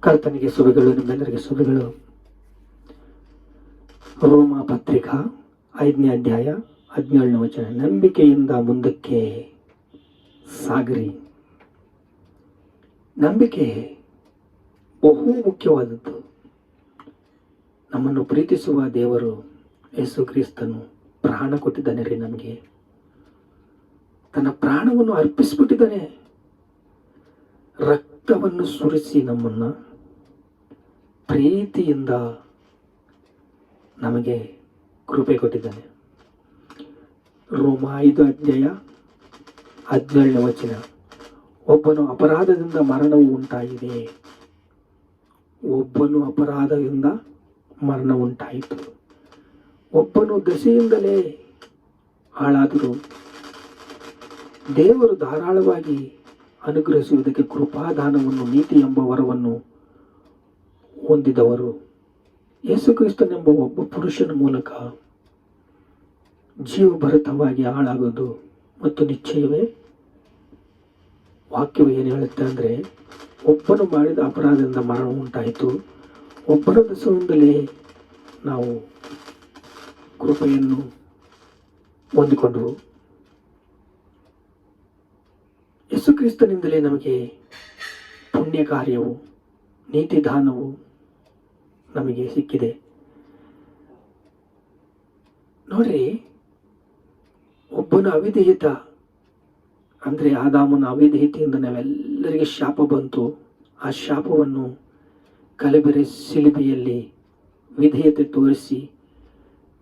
ಕರ್ತನಿಗೆ ಸುಬಿಗಳು ನಿಮ್ಮೆಲ್ಲರಿಗೆ ಸುಬಿಗಳು ರೋಮ ಪತ್ರಿಕಾ ಐದನೇ ಅಧ್ಯಾಯ ಹದಿನೇಳನೇ ವಚನ. ನಂಬಿಕೆಯಿಂದ ಮುಂದಕ್ಕೆ ಸಾಗರಿ. ನಂಬಿಕೆ ಬಹು ಮುಖ್ಯವಾದದ್ದು. ನಮ್ಮನ್ನು ಪ್ರೀತಿಸುವ ದೇವರು ಯೇಸು ಕ್ರಿಸ್ತನು ಪ್ರಾಣ ಕೊಟ್ಟಿದ್ದಾನೆ ರೀ ನಮಗೆ. ತನ್ನ ಪ್ರಾಣವನ್ನು ಅರ್ಪಿಸ್ಬಿಟ್ಟಿದ್ದಾನೆ. ರಕ್ತವನ್ನು ಸುರಿಸಿ ನಮ್ಮನ್ನು ಪ್ರೀತಿಯಿಂದ ನಮಗೆ ಕೃಪೆ ಕೊಟ್ಟಿದ್ದಾನೆ. ರೋಮ ಅಧ್ಯಾಯ ಹದಿನೇಳನೇ ವಚನ. ಒಬ್ಬನು ಅಪರಾಧದಿಂದ ಮರಣವು ಉಂಟಾಗಿದೆ. ಒಬ್ಬನು ಅಪರಾಧದಿಂದ ಮರಣ ಉಂಟಾಯಿತು. ಒಬ್ಬನು ದಶೆಯಿಂದಲೇ ಹಾಳಾದರು ದೇವರು ಧಾರಾಳವಾಗಿ ಅನುಗ್ರಹಿಸುವುದಕ್ಕೆ ಕೃಪಾದಾನವನ್ನು, ನೀತಿ ಎಂಬ ವರವನ್ನು ಹೊಂದಿದವರು. ಯೇಸುಕ್ರಿಸ್ತನೆಂಬ ಒಬ್ಬ ಪುರುಷನ ಮೂಲಕ ಜೀವಭರಿತವಾಗಿ ಹಾಳಾಗೋದು ಮತ್ತು ನಿಶ್ಚಯವೇ? ವಾಕ್ಯವು ಏನು ಹೇಳುತ್ತೆ ಅಂದರೆ, ಒಬ್ಬನು ಮಾಡಿದ ಅಪರಾಧದಿಂದ ಮರಣ ಉಂಟಾಯಿತು. ಒಬ್ಬನ ದಸವಿಂದಲೇ ನಾವು ಕೃಪೆಯನ್ನು ಹೊಂದಿಕೊಂಡರು. ಯೇಸುಕ್ರಿಸ್ತನಿಂದಲೇ ನಮಗೆ ಪುಣ್ಯ ಕಾರ್ಯವು ನೀತಿ ದಾನವು ನಮಗೆ ಸಿಕ್ಕಿದೆ. ನೋಡ್ರಿ, ಒಬ್ಬನ ಅವಿಧೇಯತ, ಅಂದರೆ ಆದಾಮನ ಅವಿಧೇಯತೆಯಿಂದ ನಾವೆಲ್ಲರಿಗೆ ಶಾಪ ಬಂತು. ಆ ಶಾಪವನ್ನು ಕಲಬೆರೆ ಸಿಲಿಬೆಯಲ್ಲಿ ವಿಧೇಯತೆ ತೋರಿಸಿ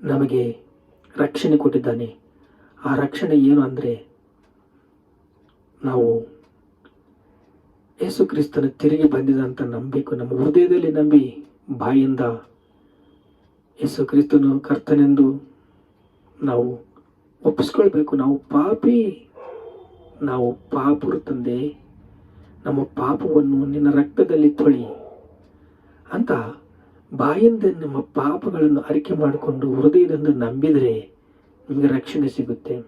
ನಮಗೆ ರಕ್ಷಣೆ ಕೊಟ್ಟಿದ್ದಾನೆ. ಆ ರಕ್ಷಣೆ ಏನು ಅಂದರೆ ನಾವು ಯೇಸು ಕ್ರಿಸ್ತನ ತಿರುಗಿ ಬಂದಿದಂತ ನಂಬಬೇಕು ನಮ್ಮ ಹೃದಯದಲ್ಲಿ ನಂಬಿ ಬಾಯಿಂದ ಯೇಸು ಕ್ರಿಸ್ತನು ಕರ್ತನೆಂದು ನಾವು ಒಪ್ಪಿಸ್ಕೊಳ್ಬೇಕು. ನಾವು ಪಾಪಿ. ನಾವು ಪಾಪರು ತಂದೆ. ನಮ್ಮ ಪಾಪವನ್ನು ನಿನ್ನ ರಕ್ತದಲ್ಲಿ ತೊಳಿ. ಅಂತ ಬಾಯಿಂದ ನಮ್ಮ ಪಾಪಗಳನ್ನು ಅರಿಕೆ ಮಾಡಿಕೊಂಡು ಹೃದಯದಿಂದ ನಂಬಿದರೆ ನಿಮಗೆ ರಕ್ಷಣೆ ಸಿಗುತ್ತೆ.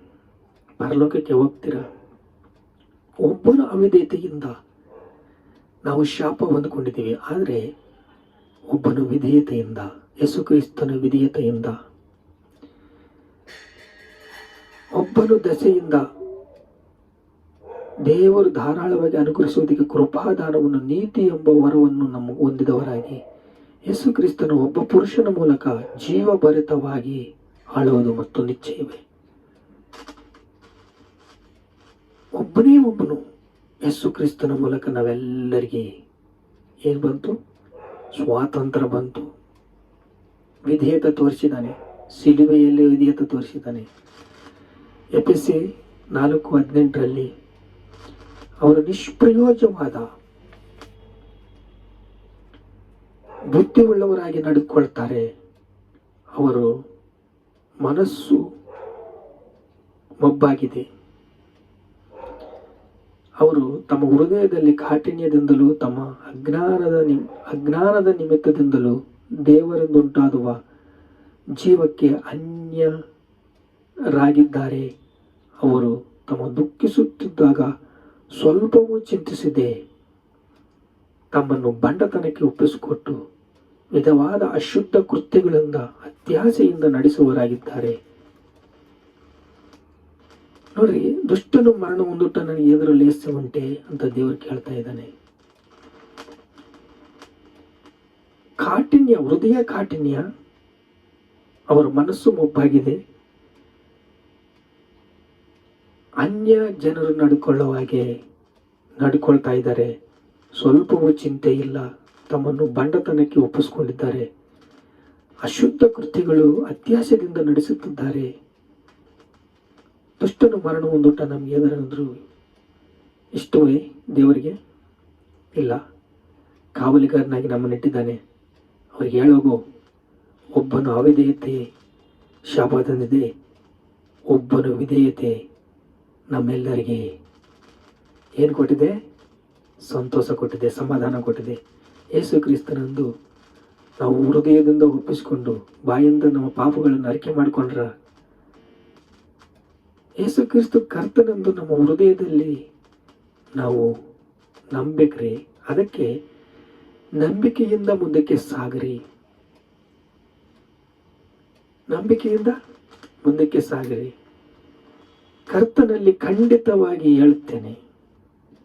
ಪರಲೋಕಕ್ಕೆ ಹೋಗ್ತೀರಾ? ಒಬ್ಬನ ಅವಿಧೇಯತೆಯಿಂದ ನಾವು ಶಾಪ ಹೊಂದಿಕೊಂಡಿದ್ದೀವಿ. ಆದರೆ ಒಬ್ಬನ ವಿಧೇಯತೆಯಿಂದ, ಯೇಸು ಕ್ರಿಸ್ತನ ವಿಧೇಯತೆಯಿಂದ, ಒಬ್ಬನ ದಸೆಯಿಂದ ದೇವರು ಧಾರಾಳವಾಗಿ ಅನುಗ್ರಹಿಸುವುದಕ್ಕೆ ಕೃಪಾದಾನವನ್ನು, ನೀತಿ ಎಂಬ ವರವನ್ನು ನಮ್ಮ ಹೊಂದಿದವರಾಗಿ, ಯೇಸು ಕ್ರಿಸ್ತನು ಒಬ್ಬ ಪುರುಷನ ಮೂಲಕ ಜೀವಭರಿತವಾಗಿ ಆಳುವುದು ಮತ್ತು ನಿಶ್ಚಯವೇ. ಒಬ್ಬನೇ ಒಬ್ಬನು ಯೇಸು ಕ್ರಿಸ್ತನ ಮೂಲಕ ನಾವೆಲ್ಲರಿಗೆ ಏನು ಬಂತು? ಸ್ವಾತಂತ್ರ್ಯ ಬಂತು. ವಿಧೇಯತೆ ತೋರಿಸಿದ್ದಾನೆ, ಸಿಲುಬೆಯಲ್ಲಿ ವಿಧೇಯತೆ ತೋರಿಸಿದ್ದಾನೆ. ಎಫ್ ಎಸ್ ಸಿ ನಾಲ್ಕು ಹದಿನೆಂಟರಲ್ಲಿ ಅವರು ನಿಷ್ಪ್ರಯೋಜವಾದ ಬುದ್ಧಿಯುಳ್ಳವರಾಗಿ ನಡೆದುಕೊಳ್ತಾರೆ ಅವರು ಮನಸ್ಸು ಮೊಬ್ಬಾಗಿದೆ. ಅವರು ತಮ್ಮ ಹೃದಯದಲ್ಲಿ ಕಾಠಿಣ್ಯದಿಂದಲೂ, ತಮ್ಮ ಅಜ್ಞಾನದ ನಿ ಅಜ್ಞಾನದ ನಿಮಿತ್ತದಿಂದಲೂ ದೇವರಿಂದುಂಟಾಗುವ ಜೀವಕ್ಕೆ ಅನ್ಯರಾಗಿದ್ದಾರೆ. ಅವರು ತಮ್ಮ ದುಃಖಿಸುತ್ತಿದ್ದಾಗ ಸ್ವಲ್ಪವೂ ಚಿಂತಿಸಿದೆ ತಮ್ಮನ್ನು ಬಂಡತನಕ್ಕೆ ಒಪ್ಪಿಸಿಕೊಟ್ಟು, ವಿಧವಾದ ಅಶುದ್ಧ ಕೃತ್ಯಗಳಿಂದ, ಅತ್ಯಾಸೆಯಿಂದ ನಡೆಸುವವರಾಗಿದ್ದಾರೆ. ನೋಡ್ರಿ ದುಷ್ಟನು ಮರಣ ಹೊಂದುಟ್ಟ ನನಗೆ ಎದುರು ಲೇಸ ಉಂಟೆ ಅಂತ ದೇವರು ಕೇಳ್ತಾ ಇದ್ದಾನೆ. ಕಾಠಿಣ್ಯ, ಹೃದಯ ಕಾಠಿಣ್ಯ, ಅವರ ಮನಸ್ಸು ಮುಪ್ಪಾಗಿದೆ. ಅನ್ಯ ಜನರು ನಡ್ಕೊಳ್ಳೋ ಹಾಗೆ ನಡ್ಕೊಳ್ತಾ ಇದ್ದಾರೆ. ಸ್ವಲ್ಪವೂ ಚಿಂತೆ ಇಲ್ಲ. ತಮ್ಮನ್ನು ಬಂಡತನಕ್ಕೆ ಒಪ್ಪಿಸ್ಕೊಂಡಿದ್ದಾರೆ. ಅಶುದ್ಧ ಕೃತಿಗಳು ಅತ್ಯಾಸೆಯಿಂದ ನಡೆಸುತ್ತಿದ್ದಾರೆ. ದುಷ್ಟನು ಮರಣ ಹೊಂದುಟ್ಟ ನಮ್ಗೆ ಎದರಂದ್ರು ಇಷ್ಟವೇ ದೇವರಿಗೆ ಇಲ್ಲ. ಕಾವಲಿಗಾರನಾಗಿ ನಮ್ಮನ್ನು ಇಟ್ಟಿದ್ದಾನೆ. ಅವ್ರಿಗೆ ಹೇಳೋಗು ಒಬ್ಬನು ಅವಿಧೇಯತೆ ಶಾಪ ತಂದಿದೆ ಒಬ್ಬನು ವಿಧೇಯತೆ ನಮ್ಮೆಲ್ಲರಿಗೆ ಏನು ಕೊಟ್ಟಿದೆ? ಸಂತೋಷ ಕೊಟ್ಟಿದೆ, ಸಮಾಧಾನ ಕೊಟ್ಟಿದೆ. ಯೇಸು ಕ್ರಿಸ್ತನಂದು ನಾವು ಹೃದಯದಿಂದ ಒಪ್ಪಿಸಿಕೊಂಡು ಬಾಯಿಂದ ನಮ್ಮ ಪಾಪಗಳನ್ನು ಅರಿಕೆ ಮಾಡಿಕೊಂಡ್ರ ಯೇಸು ಕ್ರಿಸ್ತು ಕರ್ತನೆಂದು ನಮ್ಮ ಹೃದಯದಲ್ಲಿ ನಾವು ನಂಬೇಕ್ರಿ. ಅದಕ್ಕೆ ನಂಬಿಕೆಯಿಂದ ಮುಂದಕ್ಕೆ ಸಾಗರಿ. ನಂಬಿಕೆಯಿಂದ ಮುಂದಕ್ಕೆ ಸಾಗರಿ. ಕರ್ತನಲ್ಲಿ ಖಂಡಿತವಾಗಿ ಹೇಳುತ್ತೇನೆ.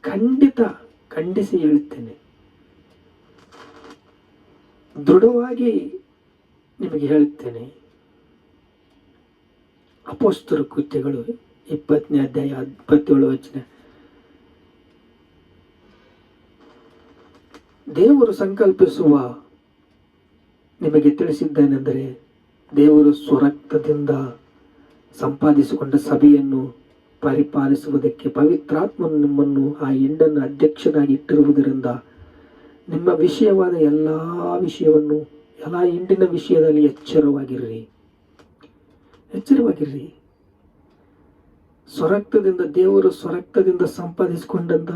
ಖಂಡಿತ ಖಂಡಿಸಿ ಹೇಳುತ್ತೇನೆ. ದೃಢವಾಗಿ ನಿಮಗೆ ಹೇಳುತ್ತೇನೆ. ಅಪೋಸ್ತರು ಕೃತ್ಯಗಳು ಇಪ್ಪತ್ತನೇ ಅಧ್ಯಾಯ ಇಪ್ಪತ್ತೇಳು ವಚನ. ದೇವರು ಸಂಕಲ್ಪಿಸುವ ನಿಮಗೆ ತಿಳಿಸಿದ್ದೇನೆಂದರೆ ದೇವರು ಸ್ವರಕ್ತದಿಂದ ಸಂಪಾದಿಸಿಕೊಂಡ ಸಭೆಯನ್ನು ಪರಿಪಾಲಿಸುವುದಕ್ಕೆ ಪವಿತ್ರಾತ್ಮನು ನಿಮ್ಮನ್ನು ಆ ಹೆಂಡನ್ನು ಅಧ್ಯಕ್ಷನಾಗಿ ಇಟ್ಟಿರುವುದರಿಂದ ನಿಮ್ಮ ವಿಷಯವಾದ ಎಲ್ಲ ವಿಷಯವನ್ನು, ಎಲ್ಲ ಹಿಂಡಿನ ವಿಷಯದಲ್ಲಿ ಎಚ್ಚರವಾಗಿರ್ರಿ. ಎಚ್ಚರವಾಗಿರ್ರಿ ಸ್ವರಕ್ತದಿಂದ ದೇವರು ಸ್ವರಕ್ತದಿಂದ ಸಂಪಾದಿಸಿಕೊಂಡಂತ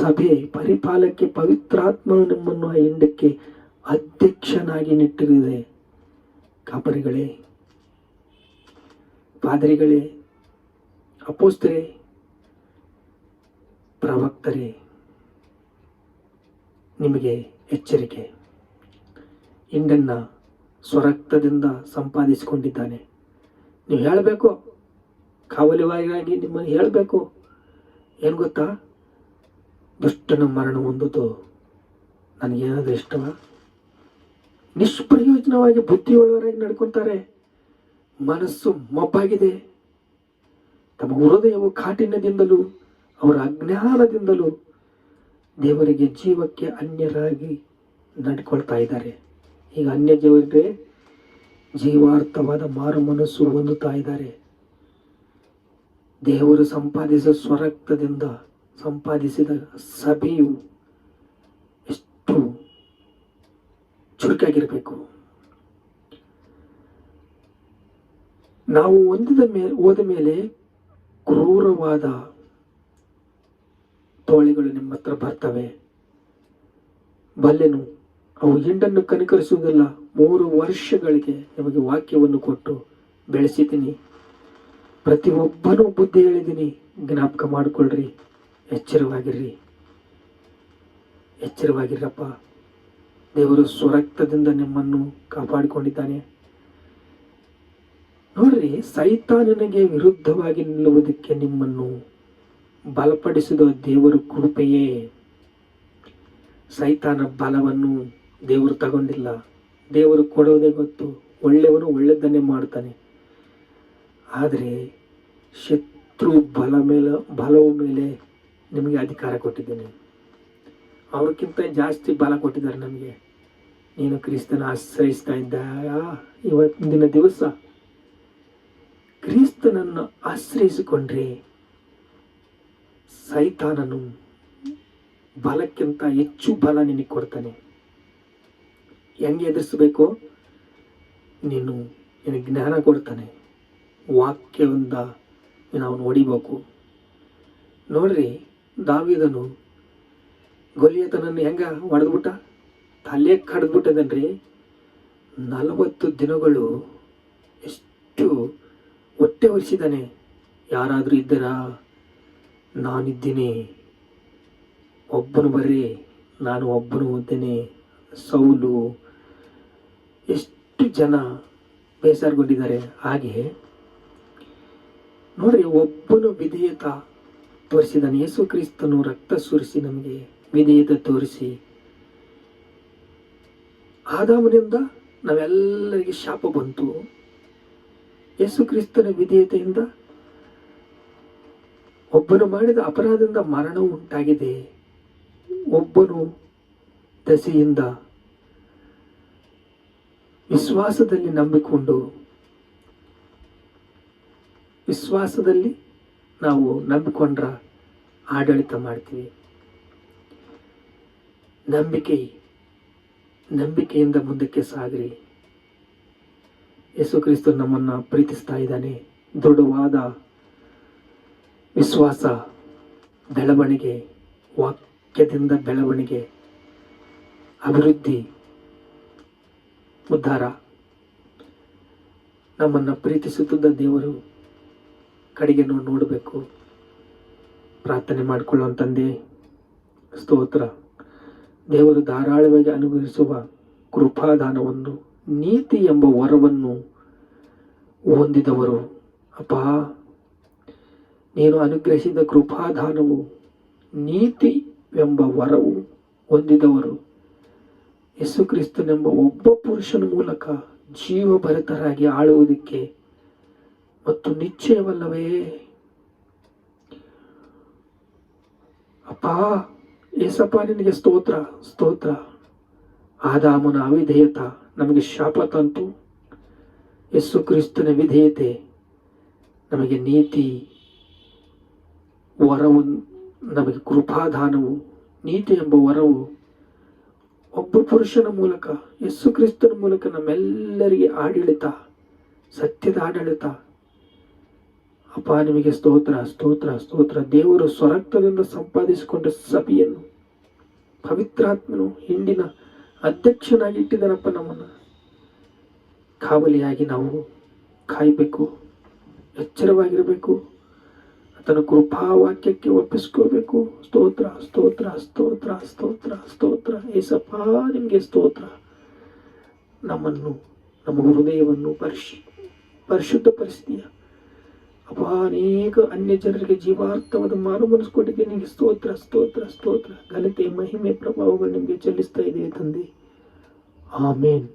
ಸಭೆ ಪರಿಪಾಲಕ್ಕೆ ಪವಿತ್ರಾತ್ಮನು ನಿಮ್ಮನ್ನು ಆ ಹಿಂಡಕ್ಕೆ ಅಧ್ಯಕ್ಷನಾಗಿ ನಿಟ್ಟಿರಿದೆ ಕಾಪರಿಗಳೇ, ಪಾದರಿಗಳೇ ಅಪೋಸ್ತರೇ ಪ್ರವಕ್ತರೇ, ನಿಮಗೆ ಎಚ್ಚರಿಕೆ. ಹಿಂಡನ್ನ ಸ್ವರಕ್ತದಿಂದ ಸಂಪಾದಿಸಿಕೊಂಡಿದ್ದಾನೆ. ನೀವು ಹೇಳಬೇಕು. ಕಾವಲಿವಾಗಿ ನಿಮ್ಮನ್ನು ಹೇಳಬೇಕು. ಏನು ಗೊತ್ತಾ? ದುಷ್ಟನ ಮರಣ ಹೊಂದಿತು ನನಗೇನಾದ್ರೂ ಇಷ್ಟವ? ನಿಷ್ಪ್ರಯೋಜನವಾಗಿ ಬುದ್ಧಿಯುಳ್ಳವರಾಗಿ ನಡ್ಕೊತಾರೆ. ಮನಸ್ಸು ಮಬ್ಬಾಗಿದೆ. ತಮ್ಮ ಹೃದಯವು ಕಾಠಿಣ್ಯದಿಂದಲೂ, ಅವರ ಅಜ್ಞಾನದಿಂದಲೂ ದೇವರಿಗೆ ಜೀವಕ್ಕೆ ಅನ್ಯರಾಗಿ ನಡ್ಕೊಳ್ತಾ ಇದ್ದಾರೆ. ಈಗ ಅನ್ಯ ಜೀವರಿಗೆ ಜೀವಾರ್ಥವಾದ ಮಾರು ಮನಸ್ಸು ಹೊಂದುತ್ತಾ ಇದ್ದಾರೆ ದೇವರು ಸಂಪಾದಿಸಿದ ಸ್ವರಕ್ತದಿಂದ ಸಂಪಾದಿಸಿದ ಸಭೆಯು ಎಷ್ಟು ಚುರುಕಾಗಿರಬೇಕು. ನಾವು ಹೊಂದಿದ ಮೇಲೆ ಹೋದ ಮೇಲೆ ಕ್ರೂರವಾದ ತೋಳಿಗಳು ನಿಮ್ಮ ಹತ್ರ ಬರ್ತವೆ. ಬಲ್ಲೆನು ಅವು ಹಿಂಡನ್ನು ಕನಿಕರಿಸುವುದಿಲ್ಲ, ಮೂರು ವರ್ಷಗಳಿಗೆ ನಿಮಗೆ ವಾಕ್ಯವನ್ನು ಕೊಟ್ಟು ಬೆಳೆಸಿದ್ದೀನಿ. ಪ್ರತಿಯೊಬ್ಬನೂ ಬುದ್ಧಿ ಹೇಳಿದ್ದೀನಿ, ಜ್ಞಾಪಕ ಮಾಡಿಕೊಳ್ಳ್ರಿ ಎಚ್ಚರವಾಗಿರ್ರಿ. ಎಚ್ಚರವಾಗಿರಪ್ಪ. ದೇವರು ಸ್ವರಕ್ತದಿಂದ ನಿಮ್ಮನ್ನು ಕಾಪಾಡಿಕೊಂಡಿದ್ದಾನೆ. ನೋಡ್ರಿ, ಸೈತಾನನಿಗೆ ವಿರುದ್ಧವಾಗಿ ನಿಲ್ಲುವುದಕ್ಕೆ ನಿಮ್ಮನ್ನು ಬಲಪಡಿಸಿದ ದೇವರ ಕೃಪೆಯೇ. ಸೈತಾನ ಬಲವನ್ನು ದೇವರು ತಗೊಂಡಿಲ್ಲ. ದೇವರು ಕೊಡೋದೇ ಗೊತ್ತು. ಒಳ್ಳೆಯವನು ಒಳ್ಳೆಯದನ್ನೇ ಮಾಡ್ತಾನೆ. ಆದರೆ ಶತ್ರು ಬಲ ಮೇಲೆ, ಬಲವ ಮೇಲೆ ನಿಮಗೆ ಅಧಿಕಾರ ಕೊಟ್ಟಿದ್ದೇನೆ. ಅವ್ರಿಗಿಂತ ಜಾಸ್ತಿ ಬಲ ಕೊಟ್ಟಿದ್ದಾರೆ ನಮಗೆ. ನೀನು ಕ್ರಿಸ್ತನ ಆಶ್ರಯಿಸ್ತಾ ಇದ್ದ ಇವತ್ತಿನ ದಿವಸ ಕ್ರಿಸ್ತನನ್ನು ಆಶ್ರಯಿಸಿಕೊಂಡ್ರೆ ಸೈತಾನನು ಬಲಕ್ಕಿಂತ ಹೆಚ್ಚು ಬಲ ನಿನಗೆ ಕೊಡ್ತಾನೆ. ಹೆಂಗೆ ಎದುರಿಸಬೇಕು? ನೀನು ನಿನಗೆ ಜ್ಞಾನ ಕೊಡ್ತಾನೆ. ವಾಕ್ಯದಿಂದ ನೀನು ಅವನು ಹೊಡಿಬೇಕು ನೋಡ್ರಿ, ದಾವಿದನು ಗೊಲಿಯತನನ್ನು ಹೆಂಗ ಹೊಡೆದ್ಬಿಟ್ಟ? ತಲೆ ಕಡ್ದ್ಬಿಟ್ಟದನ್ರಿ? ನಲವತ್ತು ದಿನಗಳು ಎಷ್ಟು ಹೊಟ್ಟೆ ಒರೆಸಿದ್ದಾನೆ. ಯಾರಾದರೂ ಇದ್ದೀರಾ? ನಾನಿದ್ದೀನಿ. ಒಬ್ಬನು ಬರ್ರಿ, ನಾನು ಒಬ್ಬನು ಇದ್ದೇನೆ ಸೌಲು, ಎಷ್ಟು ಜನ ಬೇಸರಗೊಂಡಿದ್ದಾರೆ ಹಾಗೆ ನೋಡ್ರಿ, ಒಬ್ಬನು ವಿಧೇಯತ ತೋರಿಸಿದಾನೆ ಯೇಸು ಕ್ರಿಸ್ತನು ರಕ್ತ ಸುರಿಸಿ ನಮಗೆ ವಿಧೇಯತೆ ತೋರಿಸಿ. ಆದಾಮನಿಂದ ನಾವೆಲ್ಲರಿಗೆ ಶಾಪ ಬಂತು. ಯೇಸು ಕ್ರಿಸ್ತನ ವಿಧೇಯತೆಯಿಂದ ಒಬ್ಬನು ಮಾಡಿದ ಅಪರಾಧದಿಂದ ಮರಣವು ಉಂಟಾಗಿದೆ. ಒಬ್ಬನು ದಸೆಯಿಂದ ವಿಶ್ವಾಸದಲ್ಲಿ ನಂಬಿಕೊಂಡು ವಿಶ್ವಾಸದಲ್ಲಿ ನಾವು ನಂಬಿಕೊಂಡ್ರ ಆಡಳಿತ ಮಾಡ್ತೀವಿ. ನಂಬಿಕೆ, ನಂಬಿಕೆಯಿಂದ ಮುಂದಕ್ಕೆ ಸಾಗ್ರಿ. ಯೇಸು ಕ್ರಿಸ್ತು ನಮ್ಮನ್ನು ಪ್ರೀತಿಸ್ತಾ ಇದ್ದಾನೆ. ದೃಢವಾದ ವಿಶ್ವಾಸ ಬೆಳವಣಿಗೆ, ವಾಕ್ಯದಿಂದ ಬೆಳವಣಿಗೆ. ಅಭಿವೃದ್ಧಿ ಉದ್ಧಾರ. ನಮ್ಮನ್ನು ಪ್ರೀತಿಸುತ್ತಿದ್ದ ದೇವರು ಕಡೆಗೆ ನಾವು ನೋಡಬೇಕು. ಪ್ರಾರ್ಥನೆ ಮಾಡಿಕೊಳ್ಳುವ ತಂದೆ, ಸ್ತೋತ್ರ. ದೇವರು ಧಾರಾಳವಾಗಿ ಅನುಭವಿಸುವ ಕೃಪಾದಾನವನ್ನು, ನೀತಿ ಎಂಬ ವರವನ್ನು ಹೊಂದಿದವರು. ಅಪ್ಪ, ನೀನು ಅನುಗ್ರಹಿಸಿದ ಕೃಪಾದಾನವು, ನೀತಿ ಎಂಬ ವರವು ಹೊಂದಿದವರು. ಯೇಸು ಕ್ರಿಸ್ತನೆಂಬ ಒಬ್ಬ ಪುರುಷನ ಮೂಲಕ ಜೀವಭರಿತರಾಗಿ ಆಳುವುದಕ್ಕೆ ಮತ್ತು ನಿಶ್ಚಯವಲ್ಲವೇ? ಅಪ್ಪ, ಏಸಪ್ಪ, ನಿನಗೆ ಸ್ತೋತ್ರ ಸ್ತೋತ್ರ. ಆದಾಮನ ಅವಿಧೇಯತ ನಮಗೆ ಶಾಪ ತಂತು. ಯೇಸು ಕ್ರಿಸ್ತನ ವಿಧೇಯತೆ ನಮಗೆ ನೀತಿ, ವರವು, ನಮಗೆ ಕೃಪಾದಾನವು. ನೀತಿ ಎಂಬ ವರವು ಒಬ್ಬ ಪುರುಷನ ಮೂಲಕ, ಯೇಸು ಕ್ರಿಸ್ತನ ಮೂಲಕ ನಮ್ಮೆಲ್ಲರಿಗೆ ಆಡಳಿತ, ಸತ್ಯದ ಆಡಳಿತ. ಅಪ್ಪ, ನಿಮಗೆ ಸ್ತೋತ್ರ ಸ್ತೋತ್ರ ಸ್ತೋತ್ರ. ದೇವರು ಸ್ವರಕ್ತದಿಂದ ಸಂಪಾದಿಸಿಕೊಂಡ ಸಭೆಯನ್ನು ಪವಿತ್ರಾತ್ಮನು, ಹಿಂಡಿನ ಅಧ್ಯಕ್ಷನಾಗಿ ಇಟ್ಟಿದ್ದಾನಪ್ಪ ನಮ್ಮನ್ನು. ಕಾವಲಿಯಾಗಿ ನಾವು ಕಾಯಬೇಕು, ಎಚ್ಚರವಾಗಿರಬೇಕು. ಆತನ ಕೃಪಾವಾಕ್ಯಕ್ಕೆ ಒಪ್ಪಿಸ್ಕೋಬೇಕು ಸ್ತೋತ್ರ ಸ್ತೋತ್ರ ಸ್ತೋತ್ರ ಸ್ತೋತ್ರ ಸ್ತೋತ್ರ ಏಸಪ್ಪ ನಿಮಗೆ ಸ್ತೋತ್ರ ನಮ್ಮನ್ನು ನಮ್ಮ ಹೃದಯವನ್ನು ಪರಿಶು ಪರಿಶುದ್ಧಪಡಿಸ್ತೀಯ ಅಪ್ಪ ಅನೇಕ ಅನ್ಯ ಜನರಿಗೆ ಜೀವಾರ್ಥವಾದ ಮಾರು ಮನಸ್ಕೊಟ್ಟಿದ್ದೆ ನಿಮಗೆ ಸ್ತೋತ್ರ ಸ್ತೋತ್ರ ಸ್ತೋತ್ರ ಘನತೆ ಮಹಿಮೆ ಪ್ರಭಾವಗಳು ನಿಮಗೆ ಚೆಲ್ಲಿಸ್ತಾ ಇದೆ ತಂದೆ ಆಮೇನ್